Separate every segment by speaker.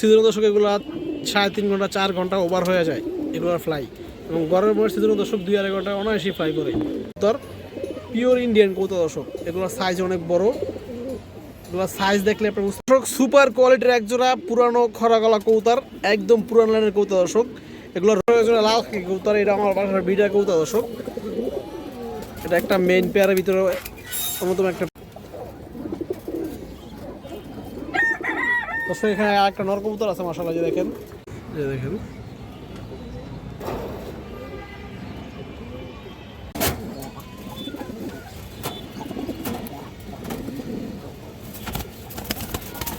Speaker 1: Season দর্শক এগুলো সাড়ে তিন ঘণ্টা, চার ঘণ্টা ওভার হয়ে যায়। এগুলোর ফ্লাই এবং গরমের মধ্যে সিজন দর্শক দুই আড়াই ঘণ্টা অনায়াসই ফ্লাই করে। তোর পিওর ইন্ডিয়ান কৌতা দর্শক এগুলোর সাইজ অনেক বড়। এগুলোর সাইজ দেখলে আপনার সুপার কোয়ালিটির একজোড়া পুরানো খরা গলা কৌতার, একদম পুরান লাইনের কৌতা দর্শক এগুলোর লাল কৌতার, এটা আমার বাসার বিডা কৌতা দর্শক এটা একটা মেইন পেয়ারের ভিতরে অন্যতম একটা দর্শক, এখানে আর একটা নর কবুতর আছে মাসাল্লাহ যে দেখেন। যে দেখেন।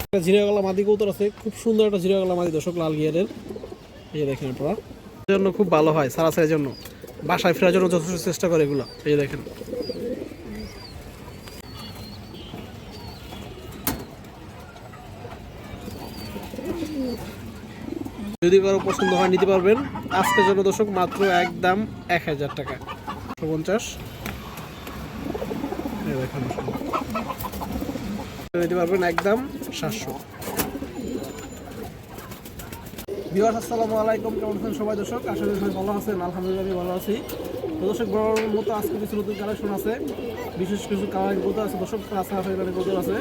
Speaker 1: একটা মাদি কবুতর আছে, খুব সুন্দর একটা জিরাগলা মাদি, দর্শক, লাল গিয়ারের। এই দেখেন আপনারা। জন্য খুব ভালো হয় সারা সারাসারির জন্য। বাসায় ফেরার জন্য যথেষ্ট চেষ্টা করে এগুলো। এই দেখেন। যদি কারও পছন্দ হয়, নিতে পারবেন। আজকের জন্য দর্শক, মাত্র একদম এক হাজার টাকা। পঞ্চাশ। নিতে পারবেন একদম সাতশো। বিহার আসসালামু আলাইকুম। কেমন আছেন সবাই দর্শক? আসলে ভালো আছেন। আলহামদুলিল্লাহ ভালো আছি। দর্শক, বড় মতো আজকে কিছু নতুন কালেকশন আছে। বিশেষ কিছু কালারিং কত আছে, দর্শক আছে আছে কত আছে।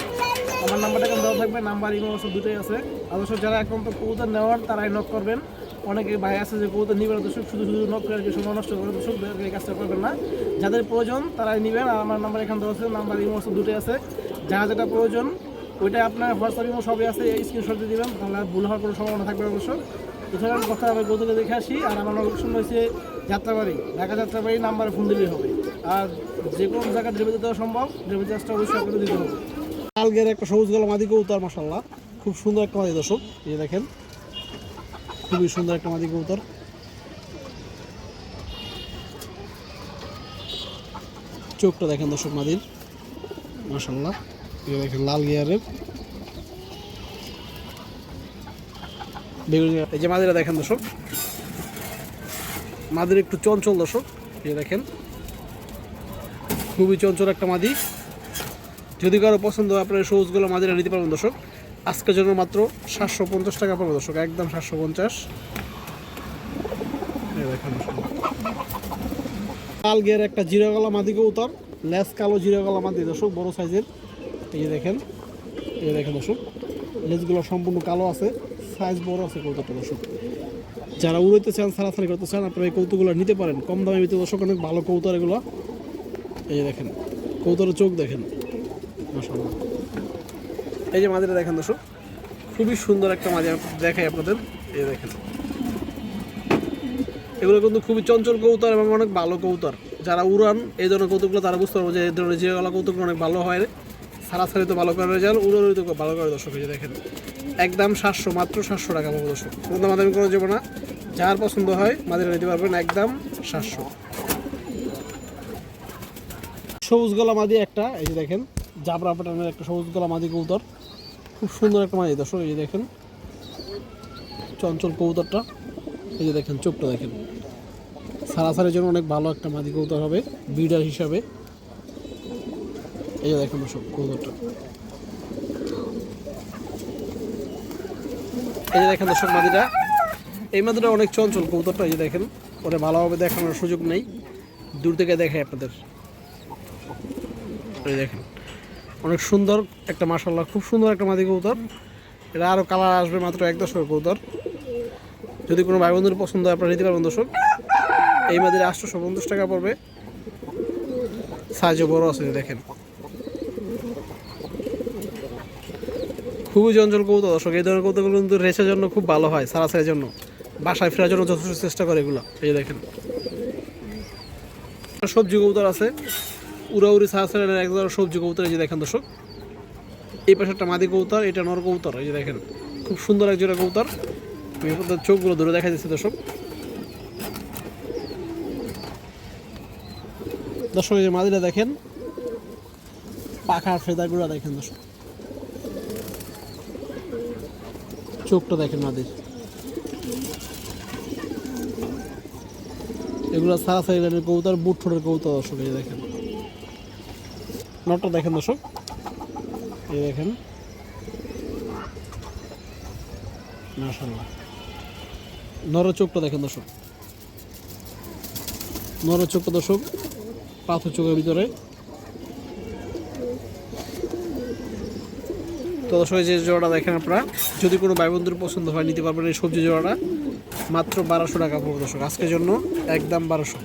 Speaker 1: আমার নাম্বারটা এখন দেওয়া থাকবে? নাম্বার ইমো আছে দুটোই আছে। আর দর্শক, যারা এখন তো কবুতর নেওয়ার, তারাই নক করবেন। অনেকে ভাই আছে যে কবুতর নিবেন দর্শক, শুধু শুধু নক করে সময় নষ্ট করে, দর্শক এই কাজটা করবেন না। যাদের প্রয়োজন, তারাই নেবেন। আর আমার নাম্বার এখানে দেওয়া আছে, নাম্বার ইমো আছে দুটোই আছে। যারা যেটা প্রয়োজন ওইটা আপনার হোয়াটসঅ্যাপ ইমো সবই আছে স্ক্রিনশট দিয়ে দিবেন। তাহলে ভুল হওয়ার কোনো সম্ভাবনা থাকবে অবশ্য এছাড়া কথা আমি গৌতকে দেখে আসি। আর আমার লোকেশন হয়েছে যাত্রাবাড়ি, ঢাকা যাত্রাবাড়ি নাম্বারে ফোন দিলেই হবে। আর যে কোনো জায়গায় ডেলিভারি দেওয়া সম্ভব ডেলিভারি অবশ্যই আপনাকে দিতে হবে। কালকের একটা সবুজ গলা মাদি কবুতর মশাল্লাহ খুব সুন্দর একটা মাদি, দর্শক, এই দেখেন। খুবই সুন্দর একটা মাদি কবুতর। চোখটা দেখেন দর্শক মাদির। মাশাল্লাহ এই দেখেন লাল গিয়ারের। বেগুনি এই যে মাদিরা দেখেন দর্শক। মাদির একটু চঞ্চল দর্শক, এই দেখেন। খুবই চঞ্চল একটা মাদি। যদি কারও পছন্দ হয়, আপনার সবুজগুলো মাদিরা নিতে পারবেন দর্শক। আজকের জন্য মাত্র সাতশো পঞ্চাশ টাকা পাবো দর্শক, একদম সাতশো পঞ্চাশ। কাল গিয়ার একটা জিরা গলা মাদি কৌতার লেস কালো জিরা গলা মাদি দর্শক, বড় সাইজের। এই যে দেখেন, এই দেখেন দর্শক লেজগুলো সম্পূর্ণ কালো আছে, সাইজ বড় আছে কৌতুকটা দর্শক। যারা উড়াইতে চান, সারাসারি করতে চান, আপনারা এই কৌতুকগুলো নিতে পারেন। কম দামে ভিতরে দর্শক অনেক ভালো কৌতর এগুলো। এই যে দেখেন কৌতরের চোখ দেখেন। এই যে মাঝিটা দেখেন দর্শক, খুবই সুন্দর একটা মাঝে দেখাই আপনাদের। এই দেখেন। এগুলো কিন্তু খুবই চঞ্চল কৌতর এবং অনেক ভালো কৌতর যারা উড়ান, এই ধরনের কৌতুকগুলো তারা বুঝতে পারব যে এই ধরনের জিরাগলা কৌতুকগুলো অনেক ভালো হয় সারাসারি তো ভালো করে রেজাল্ট উড়োরই তো ভালো করে দর্শক, এই যে দেখেন। একদম সাতশো, মাত্র সাতশো টাকা পাবো দর্শক। কোনো দামাদামি করে যাব না। যার পছন্দ হয়, মাদিরা নিতে পারবেন একদম সাতশো। সবুজ গলা মাদি একটা, এই যে দেখেন, জাবরা পাটানের একটা সবুজ গলা মাদি কবুতর। খুব সুন্দর একটা মাদি, দর্শক, এই যে দেখেন, চঞ্চল কবুতরটা। এই যে দেখেন, চোখটা দেখেন। সারাসারির জন্য অনেক ভালো একটা মাদি কবুতর হবে বিডার হিসাবে। এই যে দেখেন দর্শক, কবুতরটা। এই যে দেখেন দর্শক, মাদিটা। এই মাদিটা অনেক চঞ্চল, কবুতরটা এই দেখেন। ওটা ভালোভাবে দেখানোর সুযোগ নেই। দূর থেকে দেখায় আপনাদের। দেখেন, অনেক সুন্দর একটা মাসাল্লাহ খুব সুন্দর একটা মাদি কবুতর। এটা আরও কালার আসবে মাত্র এক দশক কবুতর। যদি কোনো ভাই বন্ধুর পছন্দ হয়, আপনারা নিতে পারবেন দর্শক। এই মাদির আটশোশো পঞ্চাশ টাকা পড়বে। সাইজও বড় আছে দেখেন। খুবই চঞ্চল কৌতুক দর্শক। এই ধরনের কৌতুকগুলো কিন্তু রেসের জন্য খুব ভালো হয়, সারাসারির জন্য। বাসায় ফেরার জন্য যথেষ্ট চেষ্টা করে এগুলো। এই দেখেন। সবজি কবুতর আছে। উড়াউড়ি সারাসারের এক ধরনের সবজি কবুতর, এই যে দেখেন দর্শক। এই পাশে একটা মাদি কবুতর, এটা নর কবুতর, এই যে দেখেন। খুব সুন্দর এক জোড়া কবুতর। চোখগুলো ধরে দেখা যাচ্ছে দর্শক। দর্শক, এই যে মাদিটা দেখেন। পাখার ফেদারগুলো দেখেন দর্শক। চোখটা দেখেন মাদির। এগুলো সারা সাইডের কবুতর, বুট ঠোঁটের কবুতর দর্শক, এই দেখেন। নটটা দেখেন দর্শক। এই দেখেন। নর চোখটা দেখেন দর্শক। নর চোখটা দর্শক, পাথর চোখের ভিতরে। তো দর্শক যে জোড়াটা দেখেন আপনারা, যদি কোনো ভাই পছন্দ হয়, নিতে পারবেন এই সবজি জোড়াটা। মাত্র বারোশো টাকা পড়বে দর্শক। আজকের জন্য একদম বারোশো।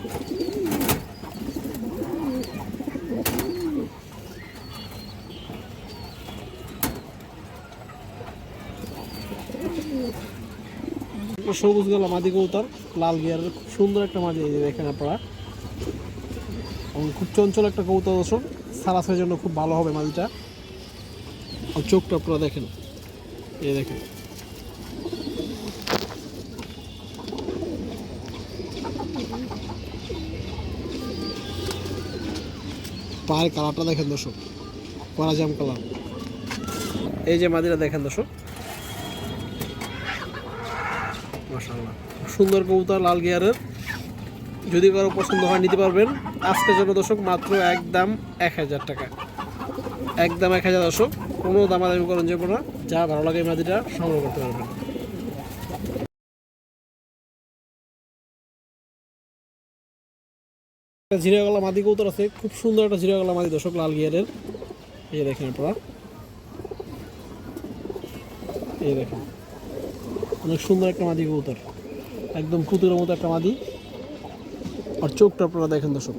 Speaker 1: সবুজ গলা মাদি কৌতার লাল গিয়ারের খুব সুন্দর একটা মাদি এই যে দেখেন আপনারা। এবং খুব চঞ্চল একটা কৌতা দর্শক। সারাসের জন্য খুব ভালো হবে মাদিটা। আর চোখটা আপনারা দেখেন। এই দেখেন। পায়ের কালারটা দেখেন দর্শক। পরাজাম কালার। এই যে মাদিরা দেখেন দর্শক। সুন্দর কবুতর, লাল গিয়ারের। যদি কারও পছন্দ হয়, নিতে পারবেন। আজকের জন্য দর্শক, মাত্র একদম এক হাজার টাকা। একদম এক হাজার দর্শক। কোনো দামাদামি করেন যাব না। যা ভালো লাগে মাদিটা সংগ্রহ করতে পারবেন। জিরাগলা মাদি কৌতর আছে, খুব সুন্দর একটা জিরাগলা মাদি দর্শক, লাল গিয়ারের। এই দেখেন আপনারা। এই দেখেন। অনেক সুন্দর একটা মাদি কবুতর। একদম পুতুরের মতো একটা মাদি। আর চোখটা আপনারা দেখেন দর্শক।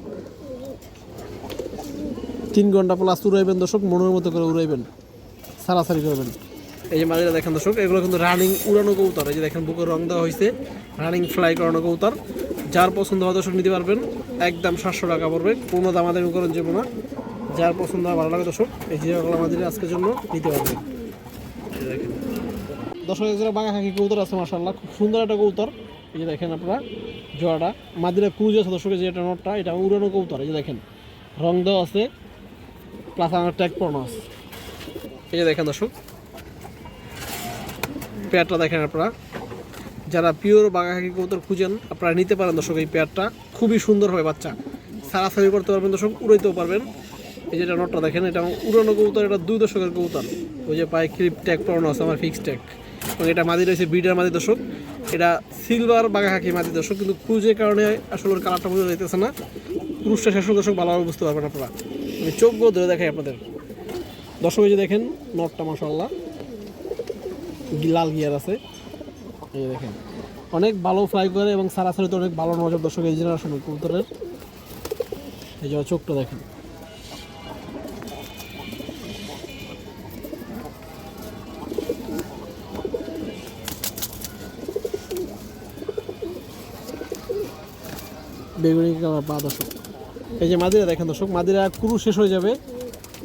Speaker 1: তিন ঘণ্টা প্লাস উড়াইবেন দর্শক, মনের মতো করে উড়াইবেন। সারাসারি করবেন। এই যে মাদিরা দেখেন দর্শক, এগুলো কিন্তু রানিং উড়ানো কবুতর। এই যে দেখেন, বুকের রং দেওয়া হয়েছে রানিং ফ্লাই করানো কবুতর। যার পছন্দ হয় দর্শক নিতে পারবেন। একদম সাতশো টাকা পড়বে। কোনো দামাদামি করেন যাব না। যার পছন্দ হয় ভালো লাগে দর্শক, এই যে আমাদের আজকের জন্য নিতে দেখেন দর্শক একজোড়া বাঘা খাকি কবুতর আছে মাসাল্লাহ খুব সুন্দর একটা কবুতর। এই যে দেখেন আপনারা জোড়াটা মাদিরা ক্রুজ আছে দর্শকের যে এটা নটটা, এটা উড়ানো কবুতর, এই যে দেখেন। রং দেওয়া আছে প্লাস আমার ট্যাগ পড়ানো আছে। এই যে দেখেন দর্শক পেয়ারটা দেখেন আপনারা। যারা পিওর বাঘা খাকি কবুতর খুঁজেন, আপনারা নিতে পারেন দর্শক এই পেয়ারটা। খুবই সুন্দর হবে বাচ্চা। সারাসারি করতে পারবেন দর্শক, উড়াইতেও পারবেন। এই যেটা নটটা দেখেন, এটা উড়ানো কবুতর, এটা দুই দশকের কবুতর। ওই যে পায়ে ক্লিপ ট্যাগ পড়ানো আছে, আমার ফিক্স ট্যাগ এবং এটা মাদি রয়েছে বিডার মাদি দর্শক। এটা সিলভার বাঘা খাকি মাদি দর্শক, কিন্তু ক্রুজের কারণে আসলে কালারটা বোঝা যাইতেছে না। ক্রুজটা শেষ দর্শক ভালোভাবে বুঝতে পারবেন আপনারা। আমি চোখগুলো ধরে দেখাই আপনাদের। দর্শক যে দেখেন, নটটা মাসাল্লাহ লাল গিয়ার আছে। এই দেখেন। অনেক ভালো ফ্লাই করে এবং সারাসারিতে অনেক ভালো নজর দর্শক এই জেনারেশনের কবুতরের। এই যে চোখটা দেখেন। বেগুনি কালার পা দর্শক এই যে মাদিরা দেখেন দর্শক, মাদিরা কুরু শেষ হয়ে যাবে।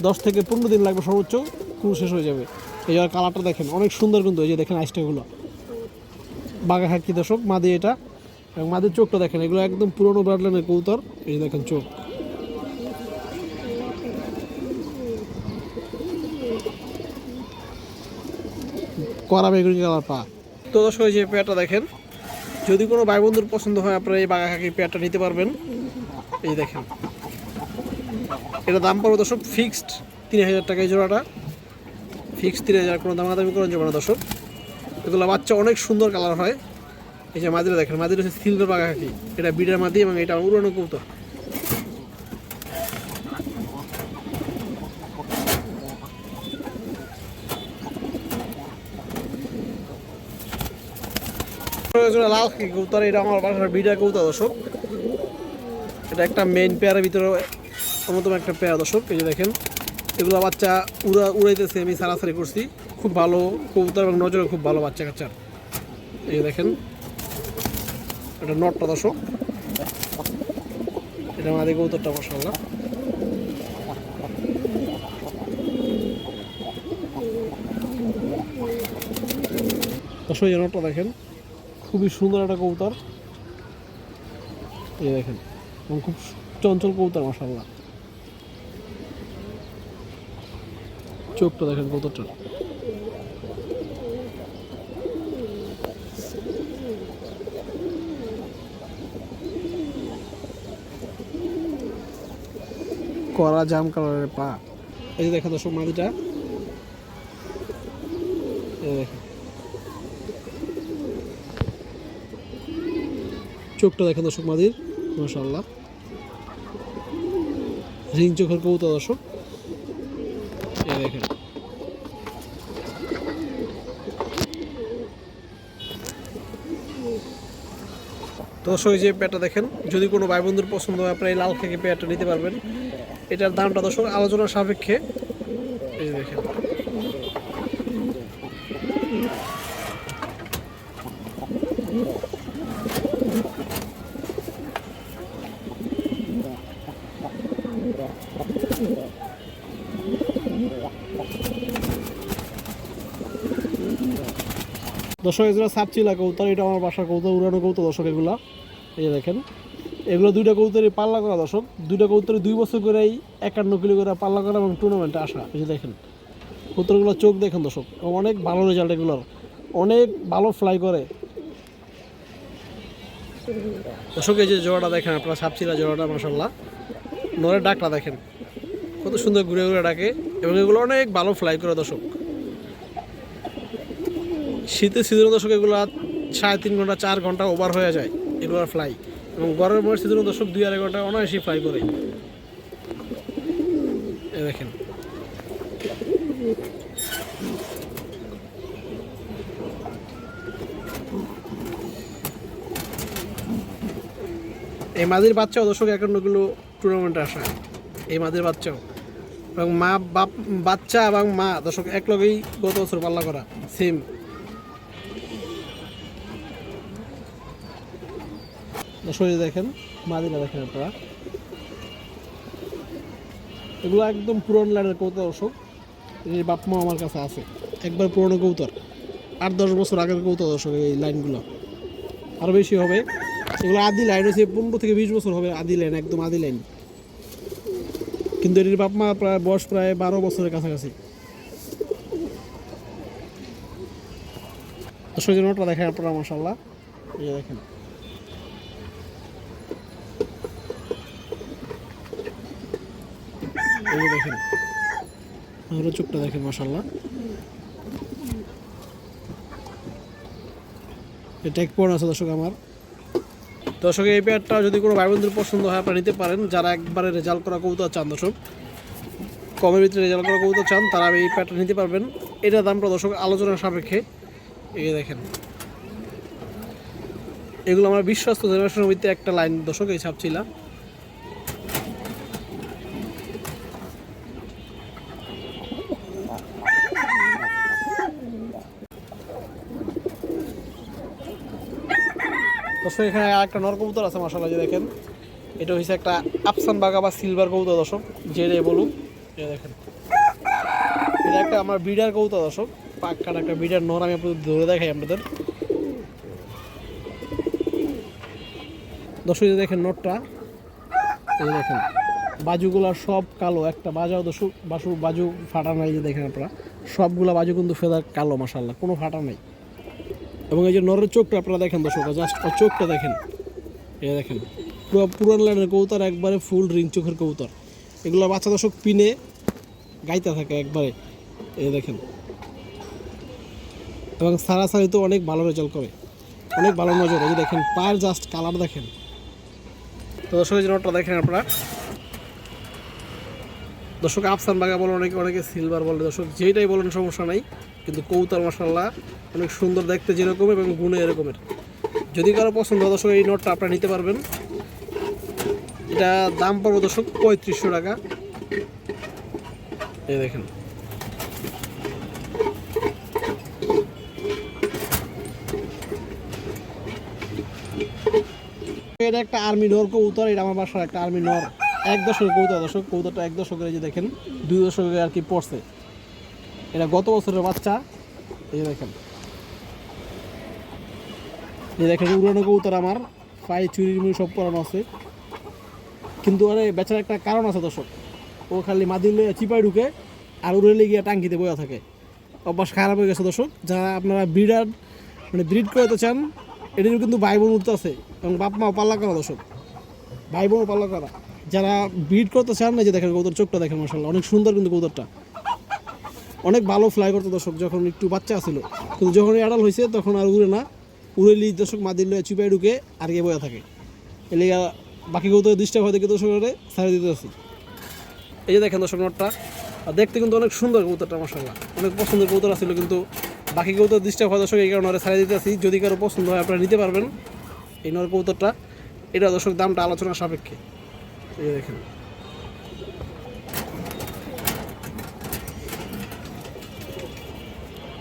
Speaker 1: দশ থেকে পনেরো দিন লাগবে সর্বোচ্চ, কুরু শেষ হয়ে যাবে। এই কালারটা দেখেন, অনেক সুন্দর কিন্তু, এই যে দেখেন আইসটাগুলো বাঘা হাকি দর্শক? মাদি এটা। এবং মাদির চোখটা দেখেন, এগুলো একদম পুরনো ব্রাডলাইনের কৌতর এই দেখেন চোখ। করা বেগুনি কালার পা। তো দর্শক যে পেয়ারটা দেখেন, যদি কোনো ভাই বন্ধুর পছন্দ হয়, আপনারা এই বাঘা খাকির পেয়ারটা নিতে পারবেন। এই দেখেন। এটা দাম পড়বে দর্শক ফিক্সড তিন হাজার টাকা এই জোড়াটা। ফিক্সড তিন হাজার, কোনো দামাদামি করেন যাবে না দর্শক। এগুলো বাচ্চা অনেক সুন্দর কালার হয়। এই যে মাদিরা দেখেন, মাদিরা হচ্ছে সিলভার বাঘা খাকি এটা বিডার মাদি এবং এটা উড়ানো জোড়া লাল কবুতর, এটা আমার বাসার বিডার কবুতর দর্শক। এটা একটা মেইন পেয়ারের ভিতরে অন্যতম একটা পেয়ার দর্শক, এই যে দেখেন। এগুলো বাচ্চা উড়া উড়াইতেছে, আমি সারাসারি করছি। খুব ভালো কবুতর এবং নজরে খুব ভালো বাচ্চা কাচ্চার। এই দেখেন। এটা নটটা দর্শক। এটা আমাদের কবুতরটা মশাল্লা দর্শক নটটা দেখেন, খুবই সুন্দর একটা কবুতর। এই দেখেন, এবং খুব চঞ্চল কবুতর মাসাল্লাহ চোখটা দেখেন কবুতরটা কড়া জাম কালারের পা। এই যে দেখা দর্শক মাদিটা চোখটা দেখেন দর্শক মাদির মাসাল্লাহ রিং চোখের কবুতর দর্শক। দেখেন। দর্শক যে পেয়ারটা দেখেন, যদি কোনো ভাই বন্ধুর পছন্দ হয়, আপনার এই লাল খেকে পেয়ারটা নিতে পারবেন। এটার দামটা দর্শক আলোচনার সাপেক্ষে। এই দেখেন। দর্শক, এগুলো সাপচিলা কৌতার এটা আমার বাসার কৌতা উড়ানো কৌতা দর্শক, এগুলা। এই দেখেন। এগুলো দুইটা কৌতারই পাল্লা করা দর্শক। দুইটা কৌতারে দুই বছর করেই একান্ন কিলো করে পাল্লা করা এবং টুর্নামেন্টে আসা। যে দেখেন কৌতারগুলো চোখ দেখেন দর্শক অনেক ভালো রেজাল্ট এগুলোর। অনেক ভালো ফ্লাই করে। দর্শক, এই যে জোড়াটা দেখেন আপনারা সাপচিলা জোড়াটা মাসাল্লাহ নরের ডাকটা দেখেন, কত সুন্দর ঘুরে ঘুরে ডাকে, এবং এগুলো অনেক ভালো ফ্লাই করে দর্শক। শীতের সিজনে দর্শক, এগুলো সাড়ে তিন ঘণ্টা, চার ঘণ্টা ওভার হয়ে যায়, এগুলোর ফ্লাই এবং গরমের মধ্যে সিজনে দর্শক দুই আড়াই ঘণ্টা অনায়াসই ফ্লাই করে। দেখেন। এই মাদির বাচ্চাও দর্শক একান্নগুলো টুর্নামেন্টে আসা। এই মাদির বাচ্চাও। এবং মা, বাপ, বাচ্চা এবং মা দর্শক এক লগেই গত বছর পাল্লা করা। সেম শরীরে দেখেন মাদিরা দেখেন আপনারা। এগুলো একদম পুরনো লাইনের কৌতর দর্শক। এই বাপমা আমার কাছে আছে। একবার পুরনো কৌতর আট, দশ বছর আগের কৌতর দর্শক এই লাইনগুলো। আরও বেশি হবে। এগুলো আদি লাইন হয়েছে পনেরো থেকে বিশ বছর হবে আদি লাইন, একদম আদি লাইন। কিন্তু এটির বাপমা প্রায়, বয়স প্রায় বারো বছরের কাছাকাছি। দর্শক নোটটা দেখেন আপনারা মাসাল্লাহ এই দেখেন। এই দেখেন। আরও চোখটা দেখেন মাসাল্লাহ এটা এক পড় আছে দর্শক আমার। দর্শক, এই পেয়ারটা যদি কোনো ভাই বন্ধুর পছন্দ হয়, আপনারা নিতে পারেন। যারা একবারে রেজাল্ট করা কবুতর চান, দর্শক, কমের ভিতরে রেজাল্ট করা কবুতর চান, তারা এই পেয়ারটা নিতে পারবেন। এটার দামটা দর্শক, আলোচনার সাপেক্ষে। এই দেখেন। এগুলো আমার বিশ্বস্ত জেনারেশনের ভিত্তিতে একটা লাইন দর্শক, এই ছাপছিলা দর্শক, এখানে একটা নর কবুতর আছে মাসাল্লাহ যে দেখেন, এটা হচ্ছে একটা আফসান বাগা বা সিলভার কবুতর, দর্শক যেটাই বলুক এ দেখেন। এটা একটা আমার বিডার কবুতর, দর্শক, পাক্কার একটা বিডার নর, আমি আপনাদের ধরে দেখাই আপনাদের। দর্শক দেখেন নটটা এই দেখেন, বাজুগুলা সব কালো, একটা বাজাও, দর্শক বাসু বাজু ফাটা নাই, যে দেখেন আপনারা, সবগুলা বাজু কিন্তু ফেদার কালো মাসাল্লাহ কোনো ফাটা নাই। এবং এই যে নরের চোখটা আপনারা দেখেন দর্শক জাস্ট চোখটা দেখেন। এই দেখেন, পুরো পুরান লাইনের কবুতর, একবারে ফুল রিং চোখের কবুতর। এগুলো বাচ্চা দর্শক পিনে গাইতে থাকে একবারে। এই দেখেন। এবং সারাসারি তো অনেক ভালো রেজাল্ট করে। অনেক ভালো নজর। এই যে দেখেন, পায়ের জাস্ট কালার দেখেন। তো দর্শক যে নটটা দেখেন আপনারা। দর্শক, আফসান বাগা বলে অনেকে অনেকে সিলভার বলে। দর্শক যেটাই বলেন সমস্যা নাই। কিন্তু কৌতার মশাল্লাহ অনেক সুন্দর দেখতে যেরকম এবং গুণে এরকমের। যদি কারও পছন্দ দর্শক, এই নোটটা আপনারা নিতে পারবেন। এটা দাম পড়বে দর্শক পঁয়ত্রিশশো টাকা। এই দেখেন। এটা একটা আর্মি নর কবুতর, এটা আমার বাসার একটা আর্মি নর। এক দশকের কবুতর দর্শক, কবুতরটা এক দশকের যে দেখেন, দুই দশকের আর কি পড়ছে। এটা গত বছরের বাচ্চা। এই দেখেন। দেখেন উড়ানো কবুতর আমার। পায়ে চুরির মুড়ি সব পরানো আছে। কিন্তু আরে বেচার একটা কারণ আছে দর্শক। ও খালি মাদিলে চিপায় ঢুকে আর উড়ে গিয়ে টাঙ্কিতে বয়া থাকে। অভ্যাস খারাপ হয়ে গেছে দর্শক। যারা আপনারা ব্রিডার মানে ব্রিড করতে চান, এটির কিন্তু ভাই বোন উঠতে আছে। এবং বাপ মাও পাল্লা করা দর্শক। ভাই বোনও পাল্লা করা। যারা ব্রিড করতে চান না যে দেখেন কৌতর চোখটা দেখেন মাসাল্লাহ অনেক সুন্দর কিন্তু কৌতরটা অনেক ভালো ফ্লাই করতো দর্শক, যখন একটু বাচ্চা ছিল। কিন্তু যখন অ্যাডাল হয়েছে তখন আর উড়ে না। উড়েলি দর্শক মাদির লয়ে চুপাই ঢুকে আর গিয়ে বয়ে থাকে। এলে বাকি কৌতো ডিস্টার্ব হয় দেখে দর্শক সারে দিতে আসি। এই যে দেখেন দর্শক নটটা দেখতে কিন্তু অনেক সুন্দর কবুতরটা মশাল্লাহ অনেক পছন্দের কবুতর ছিল কিন্তু বাকি কবুতর ডিস্টার্ব হয় দর্শক এই কারণে ওরা সারে দিতে আসি। যদি কারও পছন্দ হয় আপনারা নিতে পারবেন। এই নর কবুতরটা এটা দর্শক দামটা আলোচনা সাপেক্ষে। এই দেখেন।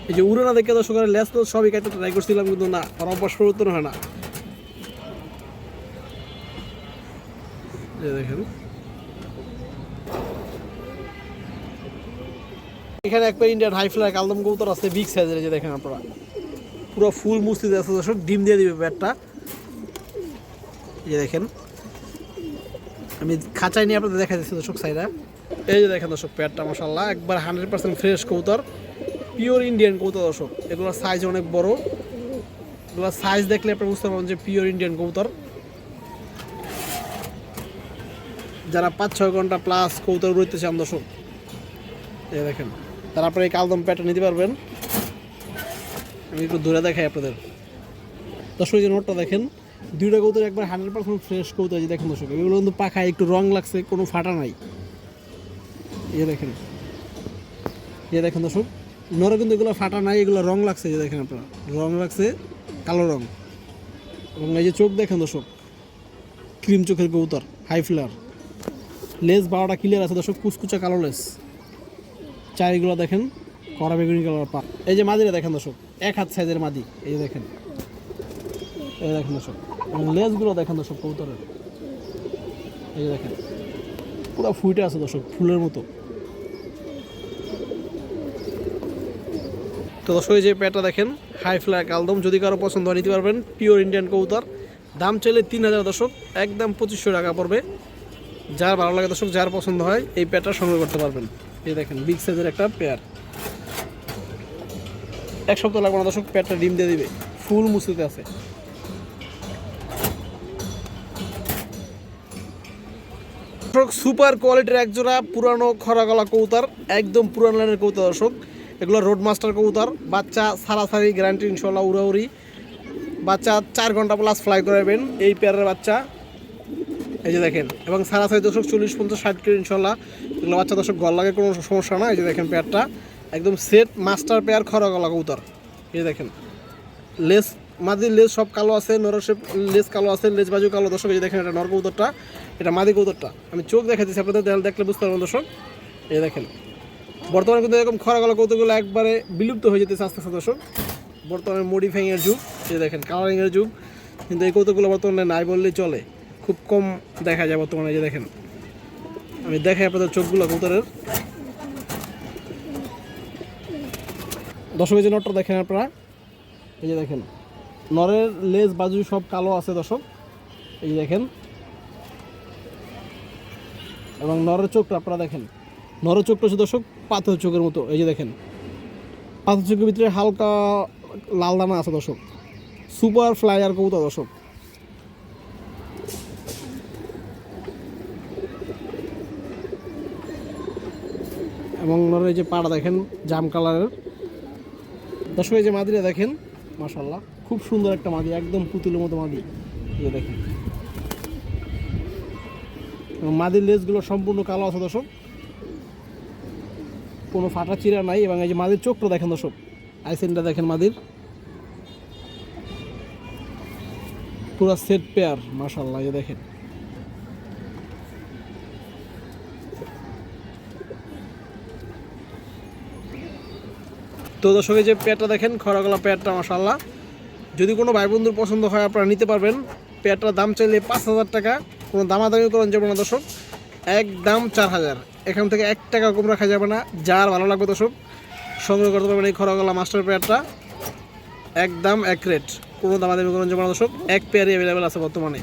Speaker 1: এই যে উড়ে না দেখে দর্শকের লেস তো সবই কাটতে ট্রাই করছিলাম, কিন্তু না, আর অভ্যাস পরিবর্তন হয় না। দেখেন। এখানে একটা ইন্ডিয়ান হাই ফ্লার কালদম কবুতর আছে বিগ সাইজের যে দেখেন আপনারা। পুরো ফুল মুস্তিতে আছে দর্শক ডিম দিয়ে দিবে ব্যাটটা। এই যে দেখেন। আমি খাঁচাই নিয়ে আপনাদের দেখা দিচ্ছি দর্শক সাইডা এই যে দেখেন দর্শক প্যাটটা মশাল্লাহ একবার হান্ড্রেড পার্সেন্ট ফ্রেশ কবুতর। পিওর ইন্ডিয়ান কবুতর দর্শক। এগুলোর সাইজ অনেক বড়। এগুলোর সাইজ দেখলে আপনি বুঝতে পারবেন যে পিওর ইন্ডিয়ান কবুতর। যারা পাঁচ ছয় ঘণ্টা প্লাস কবুতর রইতে চান দর্শক। এই দেখেন, তারা আপনার এই কালদম প্যাটার্ন নিতে পারবেন। আমি একটু দূরে দেখাই আপনাদের। দর্শক যে নোটটা দেখেন, দুইটা কৌতর একবার হান্ড্রেড পার্সেন্ট ফ্রেশ কৌতর যে দেখেন দর্শক, এগুলো কিন্তু পাখায় একটু রং লাগছে, কোনো ফাটা নাই। এই দেখেন এই দেখেন দর্শক নরে কিন্তু এগুলো ফাটা নাই, এগুলো রং লাগছে যে দেখেন আপনারা। রং লাগছে, কালো রং। এবং এই যে চোখ দেখেন দর্শক, ক্রিম চোখের কবুতর হাই ফ্লার লেস বারোটা ক্লিয়ার আছে দর্শক, কুচকুচা কালো লেস চারিগুলো দেখেন, কড়া বেগুনি কালার পা এই যে মাদিরা দেখেন দর্শক, এক হাত সাইজের মাদি, এই যে দেখেন। এই দেখেন দর্শক, এবং লেজগুলো দেখেন দর্শক কবুতরের। এই যে দেখেন, পুরো ফুটে আছে দর্শক, ফুলের মতো। তো দর্শক যে প্যাটটা দেখেন হাই ফ্লার কালদম যদি কারও পছন্দ হয়, নিতে পারবেন পিওর ইন্ডিয়ান কবুতর। দাম চাইলে তিন হাজার দর্শক, একদম পঁচিশশো টাকা পড়বে। যার ভালো লাগে দর্শক, যার পছন্দ হয়, এই প্যাটটা সংগ্রহ করতে পারবেন। এই দেখেন বিগ সাইজের একটা পেয়ার। এক সপ্তাহ লাগবে না দর্শক প্যাটটা ডিম দিয়ে দিবে। ফুল মুসিতে আছে। সুপার কোয়ালিটির একজোড়া পুরানো খরা গলা কৌতার একদম পুরানো লাইনের কৌতা দর্শক। এগুলো রোড মাস্টার কবুতর। বাচ্চা সারাসারি গ্যারান্টি ইনশাল্লাহ উড়াউড়ি। বাচ্চা চার ঘণ্টা প্লাস ফ্লাই করাবেন এই পেয়ারের বাচ্চা। এই যে দেখেন, এবং সারাসারি দর্শক চল্লিশ, পঞ্চাশ, ষাট কিলো ইনশাল্লাহ এগুলো বাচ্চা দর্শক গল লাগে কোনো সমস্যা না এই যে দেখেন পেয়ারটা একদম সেট মাস্টার পেয়ার খরা গলা কবুতর। এই দেখেন লেস মাদির লেজ সব কালো আছে নরসেপ লেজ কালো আছে লেজ বাজু কালো। দর্শক, এই দেখেন এটা নর কবুতরটা, এটা মাদি কবুতরটা। আমি চোখ দেখা দিচ্ছি আপনাদের দেখলে বুঝতে পারবেন দর্শক। এই দেখেন বর্তমানে কিন্তু এরকম খরা গলা কৌতুকগুলো একবারে বিলুপ্ত হয়ে যেতেছে আস্তে আস্তে, দর্শক। বর্তমানে মডিফাইং এর যুগ যে দেখেন কালারিংয়ের যুগ। কিন্তু এই কৌতুকগুলো বর্তমানে নাই বললেই চলে। খুব কম দেখা যায় বর্তমানে যে দেখেন। আমি দেখাই আপনাদের চোখগুলো কৌতরের দর্শক যে নটটা দেখেন আপনারা। এই যে দেখেন, নরের লেজ, বাজু সব কালো আছে দর্শক। এই যে দেখেন। এবং নরের চোখটা আপনারা দেখেন। নরের চোখটা হচ্ছে দর্শক পাথর চোখের মতো, এই যে দেখেন। পাথর চোখের ভিতরে হালকা লাল দানা আছে দর্শক। সুপার ফ্লাইয়ার কবুতর দর্শক। এবং নরের এই যে পাড়া দেখেন, জাম কালারের। দর্শক, এই যে মাদিরা দেখেন মাশাল্লাহ খুব সুন্দর একটা মাদি, একদম পুতুলের মতো মাদি, এই দেখেন। মাদির লেজগুলো সম্পূর্ণ কালো আছে দর্শক। কোনো ফাটা চিরা নাই এবং এই যে মাদির চোখটা দেখেন দর্শক আইসেনটা দেখেন মাদির। পুরো সেট পেয়ার মাশাল্লাহ এই দেখেন। তো দর্শক, এই যে পেয়ারটা দেখেন, খরাগলা পেয়ারটা মাশাল্লাহ যদি কোনো ভাই বন্ধুর পছন্দ হয়, আপনারা নিতে পারবেন। পেয়ারটার দাম চাইলে পাঁচ হাজার টাকা, কোনো দামাদামি করেন যাবে না দর্শক। একদম চার হাজার। এখান থেকে এক টাকা কম রাখা যাবে না। যার ভালো লাগবে তো সব সংগ্রহ করতে পারবেন এই খরাগলা মাস্টার পেয়ারটা। একদম এক রেট কোনো দামাদামি কোনো জমা দর্শক, এক পেয়ারই অ্যাভেলেবেল আছে বর্তমানে।